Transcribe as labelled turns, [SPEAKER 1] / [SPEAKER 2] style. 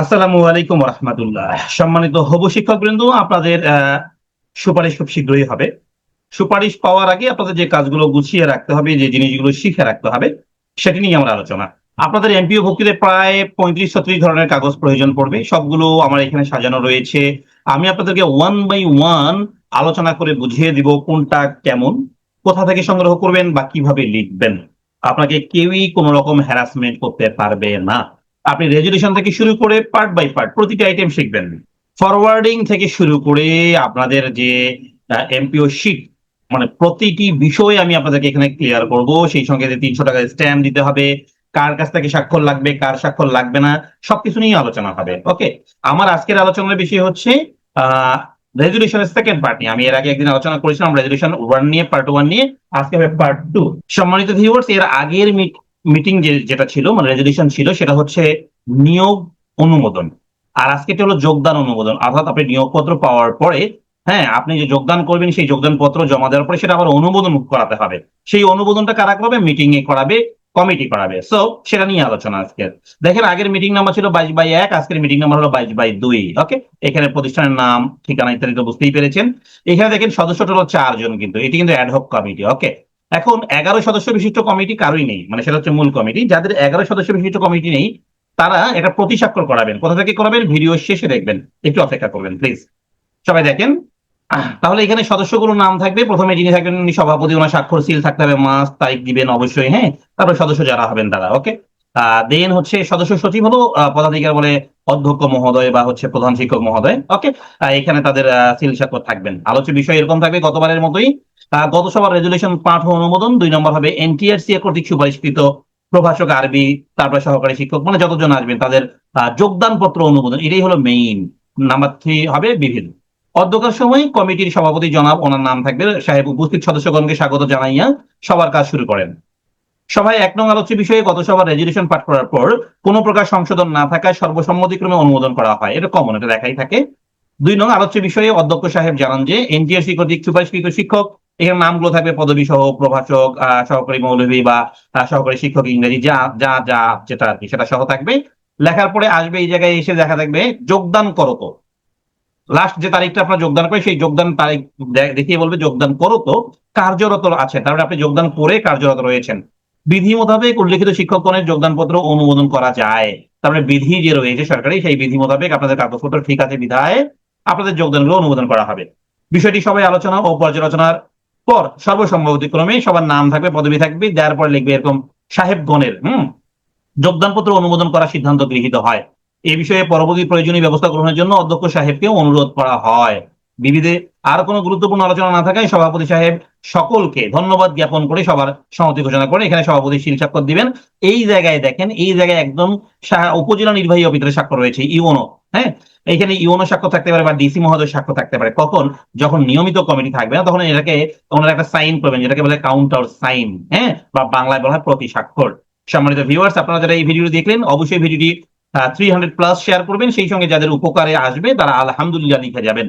[SPEAKER 1] আসসালামু আলাইকুম রহমতুল্লাহ। সম্মানিত হবু আপনাদের সুপারিশ খুব শীঘ্রই হবে। সুপারিশ পাওয়ার আগে আপনাদের যে কাজগুলো গুছিয়ে রাখতে হবে, যে জিনিসগুলো শিখে রাখতে হবে, সেটি নিয়ে আমার আলোচনা। আপনাদের এমপিও ভক্তিতে প্রায় পঁয়ত্রিশ ছত্রিশ ধরনের কাগজ প্রয়োজন পড়বে। সবগুলো আমার এখানে সাজানো রয়েছে। আমি আপনাদেরকে ওয়ান বাই ওয়ান আলোচনা করে বুঝিয়ে দিব কোনটা কেমন, কোথা থেকে সংগ্রহ করবেন বা কীভাবে লিখবেন। আপনাকে কেউই কোনো রকম হ্যারাসমেন্ট করতে পারবে না। আপনি রেজুলেশন থেকে শুরু করে পার্ট বাই পার্ট প্রতিটা আইটেম শিখবেন। ফরওয়ার্ডিং থেকে শুরু করে আপনাদের যে এমপিও শিট মানে প্রতিটি বিষয় আমি আপনাদেরকে এখানে ক্লিয়ার করব। সেই সঙ্গে যে তিনশো টাকা স্ট্যাম্প দিতে হবে, কার কাছ থেকে স্বাক্ষর লাগবে, কার স্বাক্ষর লাগবে না, সবকিছু নিয়ে আলোচনা হবে। ওকে? আমার আজকের আলোচনার বিষয় হচ্ছে রেজুলেশনের সেকেন্ড পার্ট নিয়ে। আমি এর আগে একদিন আলোচনা করেছিলাম রেজুলেশন ওয়ান নিয়ে পার্ট ওয়ান নিয়ে। আজকে হবে পার্ট টু সম্মানিত ভিউয়ার্স এর আগের মিটিং যে যেটা ছিল মানে রেজুলেশন ছিল, সেটা হচ্ছে নিয়োগ অনুমোদন। আর আজকে হলো যোগদান অনুমোদন। অর্থাৎ আপনি নিয়োগপত্র পাওয়ার পরে হ্যাঁ আপনি যে যোগদান করবেন, সেই যোগদান পত্র জমা দেওয়ার পরে সেটা আবার অনুমোদন করাতে হবে। সেই অনুমোদনটা কারা করবে? মিটিং এ করাবে কমিটি করাবে। সো সেটা নিয়ে আলোচনা আজকে। দেখেন, আগের মিটিং নাম্বার ছিল বাইশ বাই এক, আজকের মিটিং নাম্বার হলো বাইশ বাই দুই ওকে এখানে প্রতিষ্ঠানের নাম, ঠিকানা ইত্যাদি তো বুঝতেই পেরেছেন। এখানে দেখেন, সদস্যটা হলো চারজন কিন্তু। এটি কিন্তু অ্যাডহক কমিটি ওকে এখন এগারো সদস্য বিশিষ্ট কমিটি কারোই নেই মানে সেটা হচ্ছে মূল কমিটি। যাদের এগারো সদস্য বিশিষ্ট কমিটি নেই, তারা এটা প্রতিস্বাক্ষর করাবেন। কোথা থেকে করাবেন? ভিডিও শেষে দেখবেন। একটু অপেক্ষা করবেন প্লিজ সবাই দেখেন? তাহলে এখানে সদস্যগুলোর নাম থাকবে। প্রথমে যিনি থাকবেন সভাপতি, ওনার স্বাক্ষর সিল থাকতে হবে, মাস, তারিখ দিবেন অবশ্যই হ্যাঁ? তারপর সদস্য যারা হবেন তারা ওকে দেন হচ্ছে সদস্য সচিব হলো পদাধিকার বলে অধ্যক্ষ মহোদয় বা হচ্ছে প্রধান শিক্ষক মহোদয়। ওকে এখানে তাদের সিল থাকবেন। আলোচ্য বিষয় এরকম থাকবে, গতবারের মতোই গত সভার রেজুলেশন পাঠ ও অনুমোদন, দুই নম্বর হবে এনটিআরসি কর্তৃক সুপারিশকৃত প্রভাষক আরবি, তারপরে সহকারী শিক্ষক মানে যতজন আসবেন তাদের যোগদান পত্র অনুমোদন, এটাই হলো মেইন নাম্বার থ্রি হবে বিভিন্ন। অধ্যক্ষের সময় কমিটির সভাপতি জনাব, ওনার নাম থাকবে সাহেব উপস্থিত, সদস্যগণকে স্বাগত জানাইয়া সবার কাজ শুরু করেন। সভায় এক নং আলোচ্য বিষয়ে গত সভার রেজুলেশন পাঠ করার পর কোনো প্রকার সংশোধন না থাকায় সর্বসম্মতিক্রমে অনুমোদন করা হয়। এটা কমন এটা দেখাই থাকে। দুই নং আলোচ্য বিষয়ে অধ্যক্ষ সাহেব জানান যে, এনটিআরসি কর্তৃক সুপারিশকৃত শিক্ষক এখানে নামগুলো থাকবে পদবী সহ প্রভাষক সহকারী মৌলভী বা সহকারী শিক্ষক ইংরেজি, যা যা যা, যেটা আর কি, সেটা সহ থাকবে। লেখার পরে আসবে এই জায়গায় এসে দেখা থাকবে, যোগদান করো তো। লাস্ট যে তারিখটা আপনার যোগদান করে, সেই যোগদান তারিখ দেখিয়ে বলবে যোগদান করো তো, কার্যরত আছে। তারপরে আপনি যোগদান করে কার্যরত রয়েছেন। বিধি মোতাবেক উল্লেখিত শিক্ষকগণের যোগদানপত্র অনুমোদন করা যায়। তারপরে বিধি যে রয়েছে সরকারি, সেই বিধি মোতাবেক আপনাদের কাগজপত্র ঠিক আছে বিধায় আপনাদের যোগদানগুলো অনুমোদন করা হবে। বিষয়টি সবাই আলোচনা ও পর্যালোচনার পর সর্বসম্মতিক্রমে সবার নাম থাকবে, পদবি থাকবে দেওয়ার পর লিখবে এরকম সাহেবগণের, হম? যোগদানপত্র অনুমোদন করার সিদ্ধান্ত গৃহীত হয়। এ বিষয়ে পরবর্তী প্রয়োজনীয় ব্যবস্থা গ্রহণের জন্য অধ্যক্ষ সাহেবকে অনুরোধ করা হয়। বিবিধে আর কোনো গুরুত্বপূর্ণ আলোচনা না থাকায় সভাপতি সাহেব সকলকে ধন্যবাদ জ্ঞাপন করে সবার সমাপ্তি ঘোষণা করে এখানে সভাপতি শিল স্বাক্ষর দিবেন। এই জায়গায় দেখেন, এই জায়গায় একদম উপজেলা নির্বাহী অফিসের স্বাক্ষর রয়েছে ইউনো হ্যাঁ? এখানে ইউনো স্বাক্ষর থাকতে পারে বা ডিসি মহোদয় স্বাক্ষর থাকতে পারে। কখন? যখন নিয়মিত কমিটি থাকবে না, তখন এটাকে, ওনারা একটা সাইন করবেন, যেটাকে বলে কাউন্টার সাইন হ্যাঁ? বা বাংলায় বলা হয় প্রতি স্বাক্ষর। সম্মানিত ভিউয়ার্স, আপনারা যারা এই ভিডিও দেখলেন, অবশ্যই ভিডিওটি থ্রি হান্ড্রেড প্লাস শেয়ার করবেন। সেই সঙ্গে যাদের উপকারে আসবে, তারা আলহামদুলিল্লাহ লিখে যাবেন।